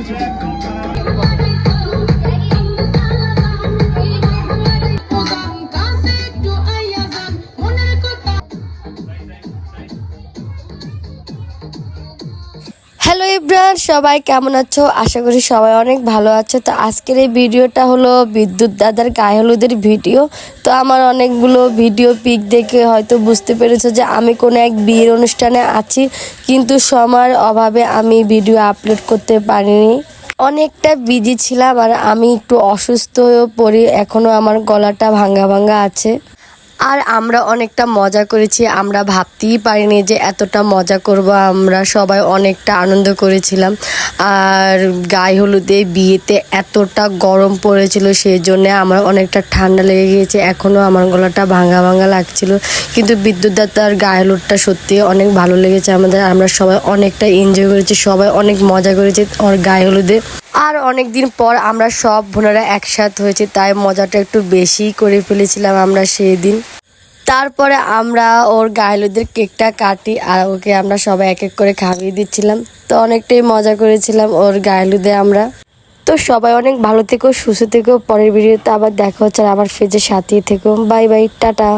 muito de bacon. Ibran সবাই কেমন আছো? আশা করি সবাই অনেক ভালো আছো। তো আজকের এই ভিডিওটা হলো বিদ্যুৎ দাদার গায়ে হলুদের ভিডিও। তো আমার অনেকগুলো ভিডিও পিক দেখে হয়তো বুঝতে পেরেছ যে আমি কোনো এক বিয়ের অনুষ্ঠানে আছি, কিন্তু সময়ের অভাবে আমি ভিডিও আপলোড করতে পারিনি। অনেকটা বিজি ছিলাম আর আমি একটু অসুস্থ হয়েও পড়ি এখনও আমার গলাটা ভাঙ্গা ভাঙ্গা আছে। আর আমরা অনেকটা মজা করেছি। আমরা ভাবতেই পারিনি যে এতটা মজা করব। আমরা সবাই অনেকটা আনন্দ করেছিলাম। আর গায়ে হলুদে বিয়েতে এতটা গরম পড়েছিল সেই জন্য আমার অনেকটা ঠান্ডা লেগে গিয়েছে। এখনও আমার গলাটা ভাঙা ভাঙা লাগছিল। কিন্তু বিদ্যুৎ দাতার গায়ে হলুদটা সত্যি অনেক ভালো লেগেছে আমাদের। আমরা সবাই অনেকটা এনজয় করেছি, সবাই অনেক মজা করেছি ওর গায়ে হলুদে। আর অনেক দিন পর আমরা সব বোনেরা একসাথে হয়েছি, তাই মজাটা একটু বেশি করে ফেলেছিলাম আমরা সেই দিন তারপরে আমরা ওর গায়েলুদের কেকটা কাটি আর ওকে আমরা সবাই এক এক করে খাইয়ে দিচ্ছিলাম। তো অনেকটাই মজা করেছিলাম ওর গায়েলুদে আমরা। তো সবাই অনেক ভালো থেকো, সুস্থ থেকো। পরের ভিডিওতে আবার দেখা হচ্ছে আর আমার ফেজের সাথে থেকো। Bye bye, tata.